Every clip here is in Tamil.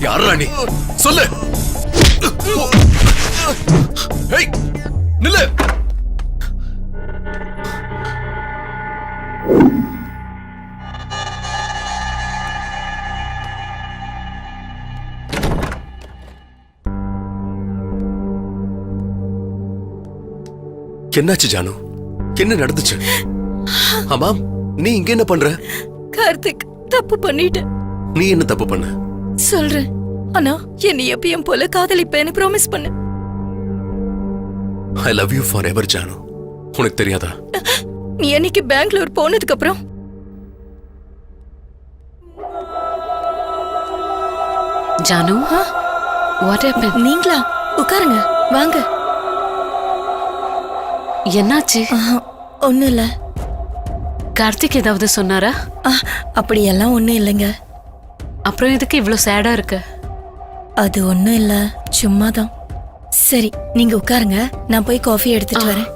யார்ரா நீ? சொல்லு. நில்லு. என்னாச்சு ஜானு? என்ன நடந்துச்சு? ஆமாம் நீ இங்க என்ன பண்ற? கார்த்திக் தப்பு பண்ணிட்டேன். நீ என்ன தப்பு பண்ண? சொல்றேன். ஆனா என்னை எப்பயும் போல காதலிப்பேன்னு ப்ராமிஸ் பண்ணு I love you forever Janu. உனக்கு தெரியாதா? நீ என்னைக்கு பெங்களூர் போனதுக்கு அப்புறம்? ஜானு வாட் ஹேப்பன் நீங்களா? உட்காருங்க வாங்க. என்னாச்சு? ஒண்ணும் இல்ல கார்த்திக் ஏதாவது சொன்னாரா? அப்படியெல்லாம் ஒண்ணும் இல்லைங்க. அப்புறம் எதுக்கு இவ்ளோ சேடா இருக்கு? அது ஒண்ணும் இல்ல சும்மாதான். சரி நீங்க உட்காருங்க. நான் போய் காஃபி எடுத்துட்டு வரேன்.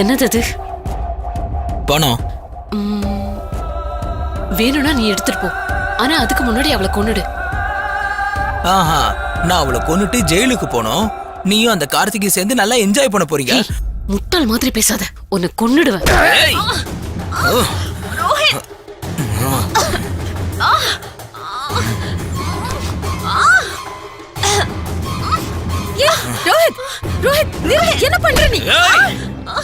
என்னது அது? பணம் வேணும்னா நீ எடுத்துட்டு போ. ஆனா அதுக்கு முன்னாடி அவளை கொன்னுடு. ஆஹா நான் அவளை கொன்னுட்டு ஜெயிலுக்கு போனோம் நீயும் அந்த கார்த்திகை சேர்ந்து நல்லா என்ஜாய் பண்ண போறீங்க. முட்டாள் மாதிரி பேசாத. உன்னை கொன்னுடுவேன்! ரோஹித்! ரோஹித்! என்ன பண்ற நீ? ஆ!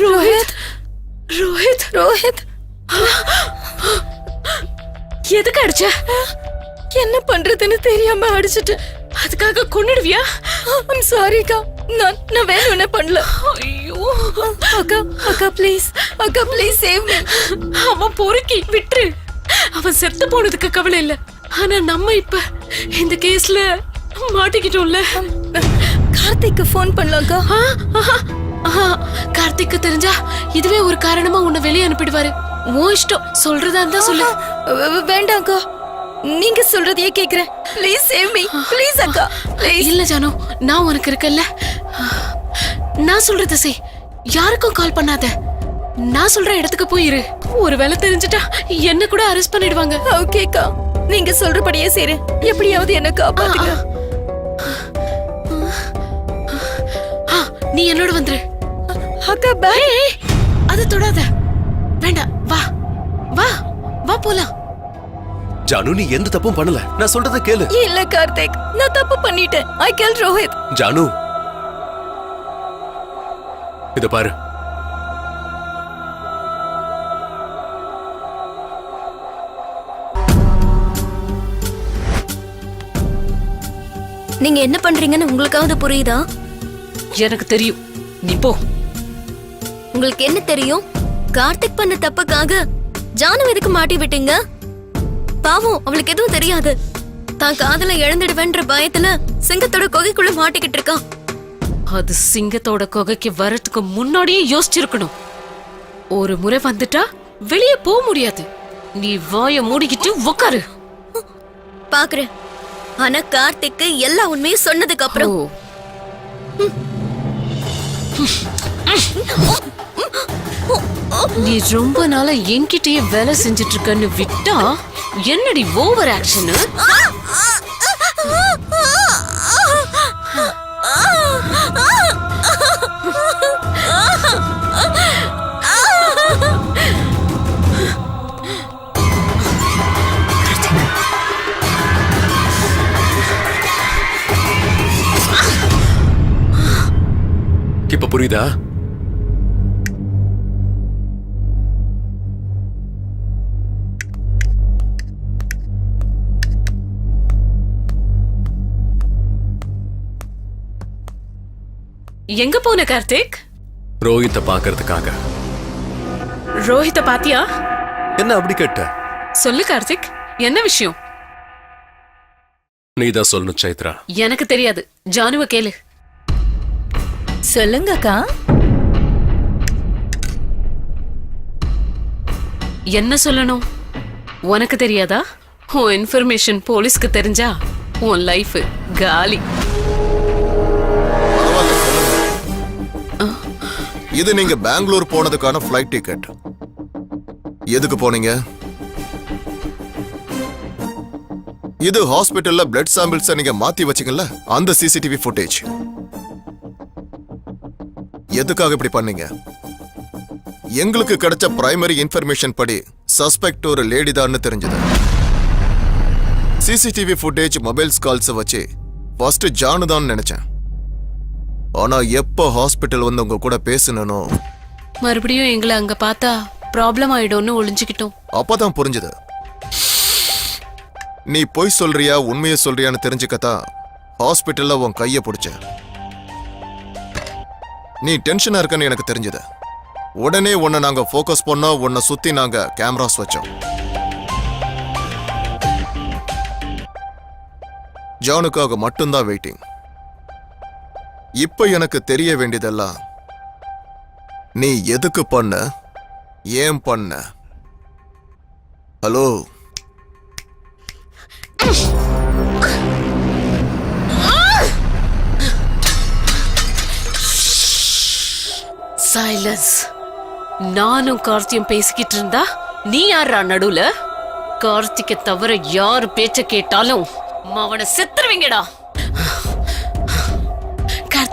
ரோஹித். ரோஹித் ரோஹித். எதுக்கு அடிச்ச? என்ன பண்றதுன்னு தெரியாம அடிச்சிட்டு அதுக்காக கொன்னுடுவியா? ஐம் சாரிக்கா நான் நான் வேணும்னே பண்ணல. ஐயோ. அக்கா அக்கா ப்ளீஸ் அக்கா ப்ளீஸ் சேவ் மீ அவன் பொறுக்கி விட்டுரு. அவன் செத்து போனதுக்கு கவலை இல்ல. ஆனா நம்ம இப்ப இந்த கேஸ்ல மாட்டிக்கிட்டோம்ல. கார்த்திக்கு ஃபோன் பண்ணலாம்க்கா. கார்த்திக்கு தெரிஞ்சா இதுவே ஒரு காரணமா உன்னை வெளியே அனுப்பிடுவாரு. உன் இஷ்டம். சொல்றதா இருந்தா சொல்லு. வேண்டாம்க்கா நீங்க சொல்றதையே கேக்குறேன் ப்ளீஸ் சேவ் மீ ப்ளீஸ் அக்கா ப்ளீஸ் இல்ல ஜானு நான் உனக்கு இருக்கல்ல நான் சொல்றத செய் யாருக்கும் கால் பண்ணாத நான் சொல்ற இடத்துக்கு போயிரு ஒரு வேலை தெரிஞ்சுட்டா என்ன கூட அரெஸ்ட் பண்ணிடுவாங்க ஓகேக்கா நீங்க சொல்றபடியே சரி எப்படியாவது என்ன காப்பாத்துங்க ஆ, நீ என்னோட வந்துரு அக்கா ஏய், அது தொடாத வேண்டாம் வா வா வா போலாம் ஜானு நீ எந்த தப்பும் பண்ணல. நான் சொல்றத கேளு. இல்ல கார்த்திக். நான் தப்பு பண்ணிட்டேன். ஐ கேல் ரோஹித் ஜானு. இத பாரு. நீங்க என்ன பண்றீங்கன்னு உங்களுக்காவது புரியுதா? எனக்கு தெரியும். நீ போ. உங்களுக்கு என்ன தெரியும்? கார்த்திக் பண்ண தப்புக்காக ஜானு எதுக்கு மாட்டி விட்டீங்க? பாவம் அவளுக்கு எதுவும் தெரியாது. தான் காதல இழந்துடுவேன்ற பயத்துல சிங்கத்தோட கொகைக்குள்ள மாட்டிக்கிட்டு இருக்கான் அது சிங்கத்தோட குகைக்கு வரதுக்கு முன்னாடியே யோசிச்சிருக்கணும். ஒரு முறை வந்துட்டா வெளியே போக முடியாது. நீ வாய மூடிக்கிட்டு உக்காரு. பாக்குறேன். ஆனா கார்த்திக்கு எல்லா உண்மையும் சொன்னதுக்கு அப்புறம். நீ ரொம்ப நாளா என்கிட்டயே வேலை செஞ்சுட்டு இருக்கன்னு விட்டா என்னடி ஓவர் ஆக்ஷன் இப்ப புரியுதா? எங்க போன கார்த்திக்? ரோஹித்தை பாக்குறதுக்காக ரோஹித பாத்தியா? என்ன அப்படி கேட்ட? சொல்லு கார்த்திக் என்ன விஷயம்? நீதான் சொல்லணும் சைத்ரா. எனக்கு தெரியாது. ஜானுவ கேளு. சொல்லுங்கக்கா. என்ன சொல்லணும்? உனக்கு தெரியாதா? உன் இன்ஃபர்மேஷன் போலீஸ்க்கு தெரிஞ்சா உன் லைஃப் காலி. இது நீங்க பெங்களூர் போனதுக்கான ஃப்ளைட் டிக்கெட் எதுக்கு போனீங்க? இது ஹாஸ்பிட்டல்ல பிளட் சாம்பிள்ஸ் நீங்க மாத்தி வச்சீங்கல்ல அந்த சிசிடிவி ஃபுட்டேஜ் எதுக்காக இப்படி பண்ணீங்க? எங்களுக்கு கிடைச்ச பிரைமரி இன்ஃபர்மேஷன் படி சஸ்பெக்ட் ஒரு லேடி தான் தெரிஞ்சது. சிசிடிவி ஃபுட்டேஜ் மொபைல்ஸ் கால்ஸ் வச்சு ஃபர்ஸ்ட் ஜானு தான் நினைச்சேன். ஆனா எப்போ ஹாஸ்பிட்டல் வந்து உங்க கூட பேசணும் மறுபடியும் எங்களை அங்க பார்த்தா ப்ராப்ளம் ஆயிடும்னு ஒளிஞ்சுக்கிட்டோம். அப்பதான் புரிஞ்சது. நீ பொய் சொல்றியா உண்மையை சொல்றியான்னு தெரிஞ்சுக்கத்தான் ஹாஸ்பிட்டல்ல உன் கைய பிடிச்ச. நீ டென்ஷனா இருக்கன்னு எனக்கு தெரிஞ்சது. உடனே உன்னை நாங்க ஃபோக்கஸ் பண்ணோம் உன்னை சுத்தி நாங்க கேமராஸ் வச்சோம். ஜானுக்காக மட்டும்தான் வெயிட்டிங் இப்ப எனக்கு தெரிய வேண்டியதெல்லாம் நீ எதுக்கு பண்ண? ஏன் பண்ண? ஹலோ? சைலன்ஸ் நானும் கார்த்தியும் பேசிக்கிட்டு இருந்தா நீ யாரா நடுவுல? கார்த்திகை தவிர யார் பேச்ச கேட்டாலும் அவனை செத்துருவீங்கடா.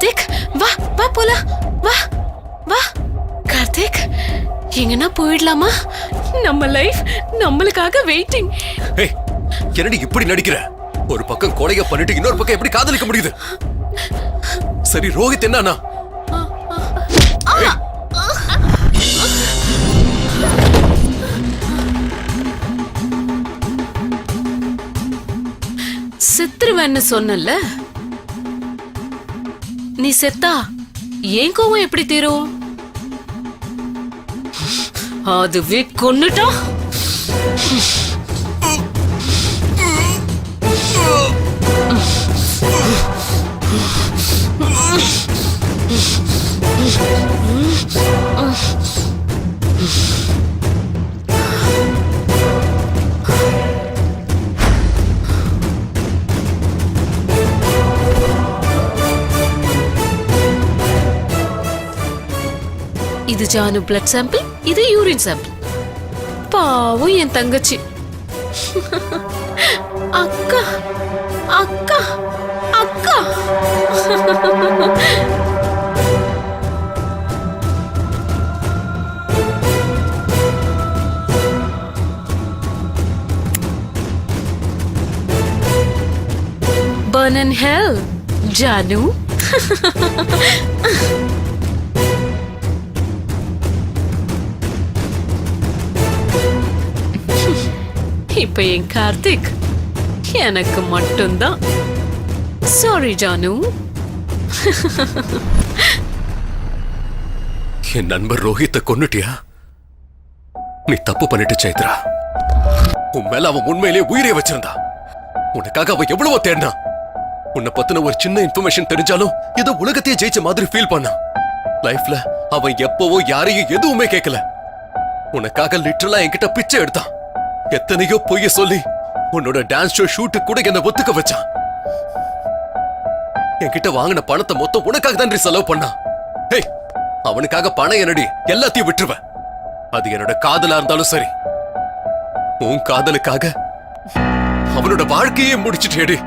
கார்த்திக் வா வா போலாம் வா வா. கார்த்திக் எங்கன்னா போயிடலாமா? நம்ம லைஃப் நம்மளுக்காக வெயிட்டிங் ஏய் என்னடி இப்படி நடிக்கிற? ஒரு பக்கம் கொலைய பண்ணிட்டு இன்னொரு பக்கம் எப்படி காதலிக்க முடியுது? சரி ரோஹித் என்னன்னா செத்துருவேன்னு சொன்னல நீ செத்தா? ஏன் கோவம் எப்படி தீரும்? அதுவே கொன்னுட்டா? இது ஜானு பிளட் சாம்பிள் இது யூரின் சாம்பிள் பாவும் என் தங்கச்சி. அக்கா அக்கா அக்கா. Burn in hell, Janu. இப்ப என் கார்த்திக். எனக்கு மட்டும்தான். சாரி ஜானு. என் நண்பர் ரோஹித்தை கொன்னுட்டியா? நீ தப்பு பண்ணிட்டு சைத்ரா. உன் மேல அவன் உண்மையிலேயே உயிரை வச்சிருந்தா உனக்காக அவன் எவ்வளவோ தேடினா உன்னை பத்தின ஒரு சின்ன இன்ஃபர்மேஷன் தெரிஞ்சாலும் ஏதோ உலகத்தையே ஜெயிச்ச மாதிரி ஃபீல் பண்ணான். லைஃப்ல அவன் எப்பவோ யாரையும் எதுவுமே கேட்கல உனக்காக லிட்டரலா என்கிட்ட பிச்சை எடுத்தான். எத்தனையோ பொய்ய சொல்லி உன்னோட டான்ஸ் ஷோ ஷூட்டு கூட என்ன ஒத்துக்க வச்சான். என்கிட்ட வாங்கின பணத்தை மொத்தம் உனக்காக தான் செலவு பண்ணான் ஹே அவனுக்காக பணம் என்னடி? எல்லாத்தையும் விட்டுருவேன். அது என்னோட காதலா இருந்தாலும் சரி. உன் காதலுக்காக அவனோட வாழ்க்கையே முடிச்சிட்டேடி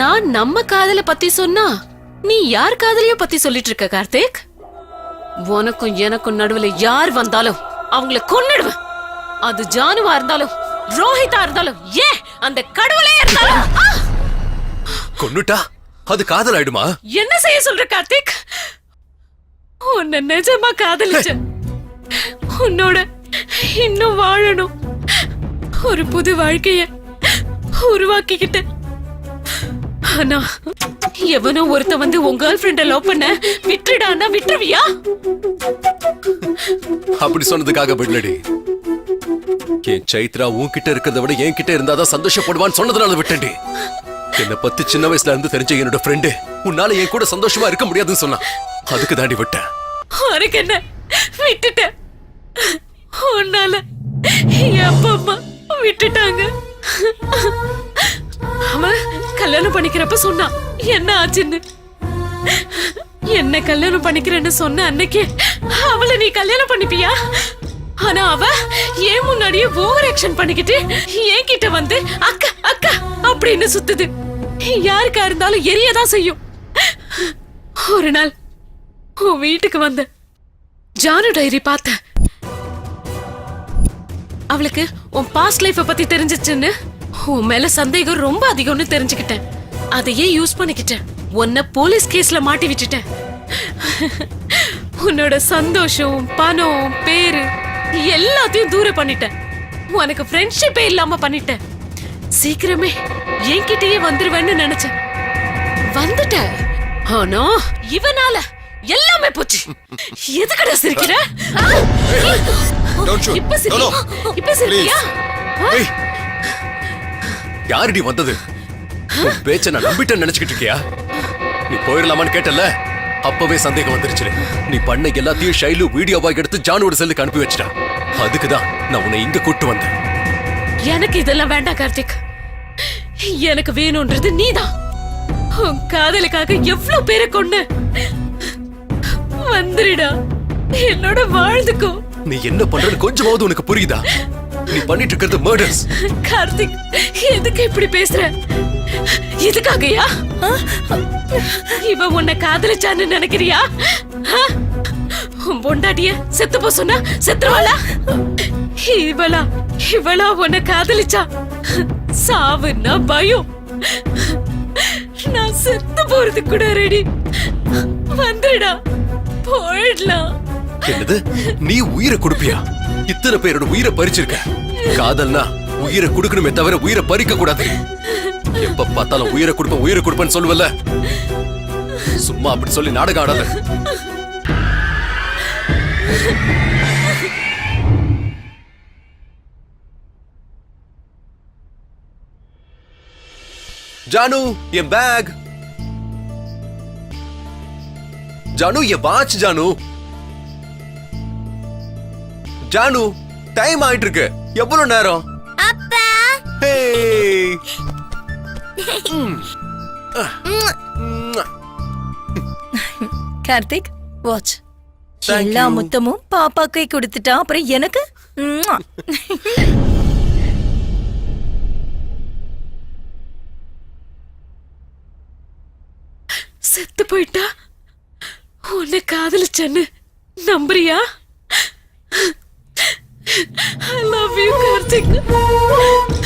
நான் நம்ம காதல பத்தி சொன்னா நீ யார் காதலையும் பத்தி சொல்லிட்டு இருக்க கார்த்திக்? உனக்கும் எனக்கும் நடுவுல யார் வந்தாலும் அவங்கள கொன்னிடுவேன். அது ஜானுவா இருந்தாலும் ரோஹிதா இருந்தாலும் ஏன் அந்த கடவுளே இருந்தாலும்! கொன்னுட்டா? அது காதல் ஆயிடுமா என்ன செய்ய சொல்ற கார்த்திக்? உன்னை நிஜமா காதலிச்சேன் உன்னோட இன்னும் வாழணும். ஒரு புது வாழ்க்கைய உருவாக்கிக்கிட்டு ஆனா எவனோ ஒருத்த வந்து உன் கேர்ள் ஃப்ரெண்ட லவ் பண்ண விட்டுடான்னா விட்டுருவியா? அப்படி சொன்னதுக்காக விடலடி. என் சைத்ரா உன்கிட்ட இருக்கிறத விட என்கிட்ட இருந்தாதான் சந்தோஷப்படுவான்னு சொன்னதுனால விட்டேன்டி. என்னை பத்தி சின்ன வயசுல இருந்து தெரிஞ்ச என்னோட ஃப்ரெண்டு உன்னால என் கூட சந்தோஷமா இருக்க முடியாதுன்னு சொன்னான். அதுக்கு தாண்டி விட்டேன். உனக்கு என்ன? விட்டுட்டேன் உன்னால என் அப்பா அம்மா விட்டுட்டாங்க. அவன் கல்யாணம் பண்ணிக்கிறப்ப சொன்னான் என்ன ஆச்சுன்னு? என்ன கல்யாணம் பண்ணிக்கிறேன்னு சொன்ன அன்னைக்கு அவளை நீ கல்யாணம் பண்ணிப்பியா? ஆனா அவ ஏன் முன்னாடியே ஓவர் ஆக்ஷன் பண்ணிக்கிட்டு என் கிட்ட வந்து அக்கா அக்கா அப்படின்னு சுத்துது. யாருக்கா இருந்தாலும் எரியதான் செய்யும். ஒரு நாள் உன் வீட்டுக்கு வந்த ஜானு டைரி பார்த்த அவளுக்கு உன் பாஸ்ட் லைஃப பத்தி தெரிஞ்சிச்சுன்னு உன் மேல சந்தேகம் ரொம்ப அதிகம்னு தெரிஞ்சுக்கிட்டேன். அதையே யூஸ் பண்ணிக்கிட்டேன். உன்னை போலீஸ் கேஸ்ல மாட்டி விட்டுட்டேன். உன்னோட சந்தோஷம் பணம் பேரு எல்லாத்தையும் தூரம் பண்ணிட்டேன். உனக்கு ஃப்ரெண்ட்ஷிப்பே இல்லாம பண்ணிட்டேன். சீக்கிரமே என்கிட்டயே வந்துருவேன்னு நினைச்சேன். வந்துட்ட ஆனா இவனால எல்லாமே போச்சு. எதுக்கடா சிரிக்கிற. இப்ப No, சிரி no. இப்ப ஏய் யாருடி வந்தது? பேச்ச நான் நம்பிட்டேன்னு நினைச்சுக்கிட்டு இருக்கியா? நீ போயிடலாமான்னு கேட்டல அப்பவே சந்தேகம் வந்துருச்சு நீ பண்ண எல்லாத்தையும் ஷைலு வீடியோவா எடுத்து ஜானோட செல்லுக்கு அனுப்பி வச்சிட்டா. அதுக்குதான் நான் உன்னை இங்க கூட்டு வந்தேன். எனக்கு இதெல்லாம் வேண்டாம் கார்த்திக். எனக்கு வேணும்ன்றது நீதான். உன் காதலுக்காக எவ்வளவு பேரை கொண்டு வந்துடுடா என்னோட வாழ்ந்துக்கோ நீ என்ன பண்றன்னு கொஞ்சமாவது உனக்கு புரியுதா? நீ பண்ணிட்டு இருக்கிறது மர்டர்ஸ் கார்த்திக் எதுக்கு இப்படி பேசுற? இதுக்காகயா இவ உன்னை காதலிச்சான்னு நினைக்கிறியா? உன் பொண்டாட்டிய செத்து போ சொன்னா செத்துருவாளா? இவளா இவளா உன்னை காதலிச்சா? சாவுன்னா பயம். நான் செத்து போறது கூட ரெடி வந்துடா போயிடலாம். என்னது? நீ உயிரை கொடுப்பியா? இத்தனை பேரோட உயிரை பறிச்சிருக்க. காதல்னா உயிரை கொடுக்கணுமே தவிர உயிரை பறிக்க கூடாது. எப்ப பார்த்தாலும் உயிரை கொடுப்பேன் உயிரை கொடுப்பேன்னு சொல்லுவல்ல. சும்மா அப்படி சொல்லி நாடகம் ஆடாத. ஜானு என் பேக் ஜானு என் வாட்ச் ஜானு. ஜானு டைம் ஆயிட்டு இருக்கு எவ்வளவு நேரம்? அப்பா! கார்த்திக் வாட்ச் எல்லா. முத்தமும் பாப்பாக்கே கொடுத்துட்டா அப்புறம் எனக்கு. செத்து போயிட்டா? உன்னை காதலிச்சேன்னு நம்புறியா? I love you, Karthik.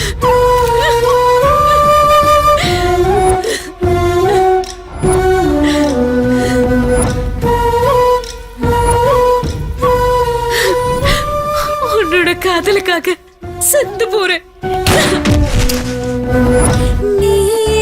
உன்னோட காதலுக்காக செத்து போறேன்